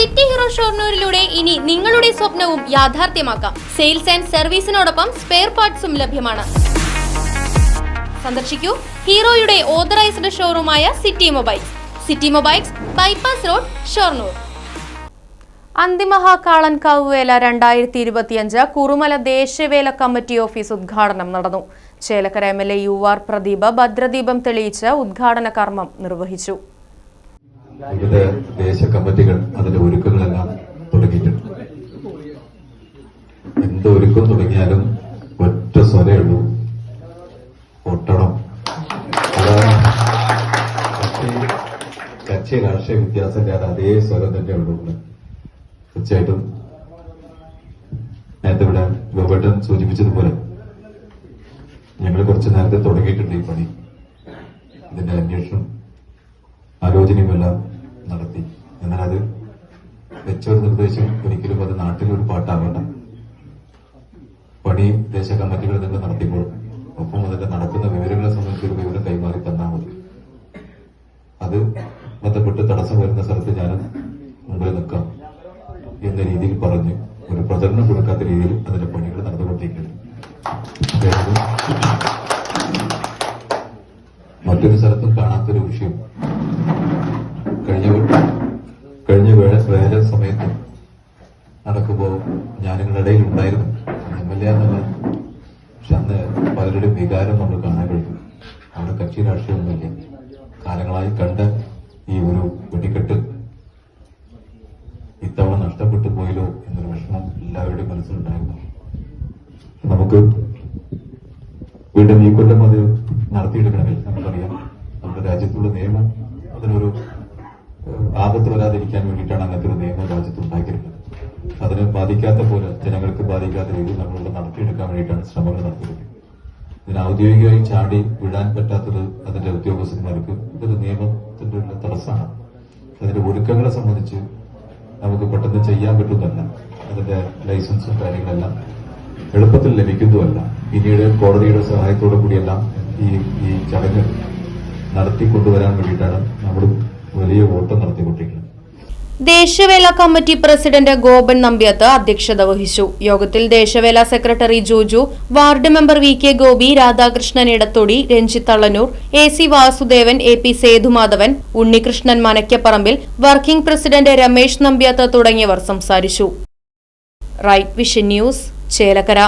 City hero ഷോർണൂരിലൂടെ ഇനി നിങ്ങളുടെ സ്വപ്നവും യാഥാർത്ഥ്യമാക്കാം. സെയിൽസ് ആൻഡ് സർവീസിനോടൊപ്പം സ്പെയർ പാർട്സും ലഭ്യമാണ്. സന്ദർശിക്കൂ ഹീറോയുടെ authorised ഷോറൂമായ city mobiles. City mobiles bypass road Shoranur. Anthimahakalankavu Vela രണ്ടായിരത്തി ഇരുപത്തിയഞ്ച് കുറുമല ദേശവേല കമ്മിറ്റി ഓഫീസ് ഉദ്ഘാടനം നടന്നു. Chelakkara M L A U R Pradeep ഭദ്രദീപം തെളിയിച്ച് ഉദ്ഘാടന കർമ്മം നിർവഹിച്ചു. വിവിധ ദേശ കമ്മിറ്റികൾ അതിന്റെ ഒരുക്കങ്ങളെല്ലാം തുടങ്ങിയിട്ടുണ്ട്. എന്ത് ഒരുക്കം തുടങ്ങിയാലും ഒറ്റ സ്വരയുള്ളൂ ഒട്ടണം. അതാണ് കക്ഷി വ്യത്യാസം രാഷ്ട്രീയ വ്യത്യാസമില്ലാതെ അതേ സ്വരം തന്നെ ഉള്ളൂ. തീർച്ചയായിട്ടും നേരത്തെ ഇവിടെ ഗോപേട്ടൻ സൂചിപ്പിച്ചതുപോലെ ഞങ്ങൾ കുറച്ച് നേരത്തെ തുടങ്ങിയിട്ടുണ്ട് ഈ പണി. ഇതിന്റെ അന്വേഷണം ആലോചനയുമെല്ലാം നടത്തി. എന്നാൽ അത് വെച്ച ഒരു നിർദ്ദേശം ഒരിക്കലും അത് നാട്ടിലൊരു പാട്ടാകണ്ട പണി ദേശ കമ്മിറ്റികൾ നിന്ന് നടത്തിയപ്പോൾ ഒപ്പം അതിന്റെ നടക്കുന്ന വിവരങ്ങളെ സംബന്ധിച്ച് ഒരു വിവരം കൈമാറി തന്നാൽ മതി. അത് ബന്ധപ്പെട്ട് തടസ്സം വരുന്ന സ്ഥലത്ത് ഞാൻ മുമ്പിൽ നിൽക്കാം എന്ന രീതിയിൽ പറഞ്ഞ് ഒരു പ്രചരണം കൊടുക്കാത്ത രീതിയിൽ അതിന്റെ പണികൾ നടന്നുകൊണ്ടിരിക്കുന്നു. മറ്റൊരു സ്ഥലത്തും കാണാത്തൊരു നടക്കുമ്പോ ഞാൻ നിങ്ങളുടെ ഇടയിൽ ഉണ്ടായിരുന്നു. എം എൽ എ എന്നല്ല. പക്ഷെ അന്ന് പലരുടെയും വികാരം നമ്മൾ കാണാൻ കഴിഞ്ഞു അവിടെ കക്ഷി രാഷ്ട്രീയമൊന്നുമില്ല. കാലങ്ങളായി കണ്ട ഈ ഒരു വെടിക്കെട്ട് ഇത്തവണ നഷ്ടപ്പെട്ടു പോയല്ലോ എന്നൊരു വിഷമം എല്ലാവരുടെയും മനസ്സിലുണ്ടായിരുന്നു. നമുക്ക് വീണ്ടും ഈ കൊല്ലം അത് നടത്തിയെടുക്കണമെങ്കിൽ നമുക്കറിയാം. നമ്മുടെ രാജ്യത്തുള്ള നിയമം അതിനൊരു ആപത്ത് വരാതിരിക്കാൻ വേണ്ടിയിട്ടാണ് അങ്ങനത്തെ ഒരു നിയമം രാജ്യത്ത് ഉണ്ടാക്കിയിരുന്നത് അതിനെ ബാധിക്കാത്ത പോലെ ജനങ്ങൾക്ക് ബാധിക്കാത്ത രീതിയിൽ നമ്മളിവിടെ നടത്തിയെടുക്കാൻ വേണ്ടിയിട്ടാണ് ശ്രമങ്ങൾ നടത്തിയത് ഇതിന് ഔദ്യോഗികമായി ചാടി വിടാൻ പറ്റാത്തത് അതിന്റെ ഉദ്യോഗസ്ഥന്മാർക്ക് ഇതൊരു നിയമത്തിന്റെ ഉള്ള തടസ്സമാണ്. അതിന്റെ ഒരുക്കങ്ങളെ സംബന്ധിച്ച് നമുക്ക് പെട്ടെന്ന് ചെയ്യാൻ പറ്റുന്നതല്ല. അതിന്റെ ലൈസൻസും കാര്യങ്ങളെല്ലാം എളുപ്പത്തിൽ ലഭിക്കുന്നതുമല്ല പിന്നീട് കോടതിയുടെ സഹായത്തോടു കൂടിയെല്ലാം ഈ ഈ ചടങ്ങ് നടത്തിക്കൊണ്ടുവരാൻ വേണ്ടിയിട്ടാണ് നമ്മൾ വലിയ ഓട്ടം നടത്തിക്കൊണ്ടിരിക്കുന്നത്. ദേശവേല കമ്മിറ്റി പ്രസിഡന്റ് ഗോപൻ നമ്പ്യാത്ത് അധ്യക്ഷത വഹിച്ചു. യോഗത്തിൽ ദേശവേല secretary Joju ward member V K Gopi Radhakrishnan Edathodi Ranjith Thallanur A C Vasudevan A P Sethumadhavan Unnikrishnan Manakkaparambil working president Ramesh Nambiath തുടങ്ങിയവർ സംസാരിച്ചു. Right vision news Chelakkara.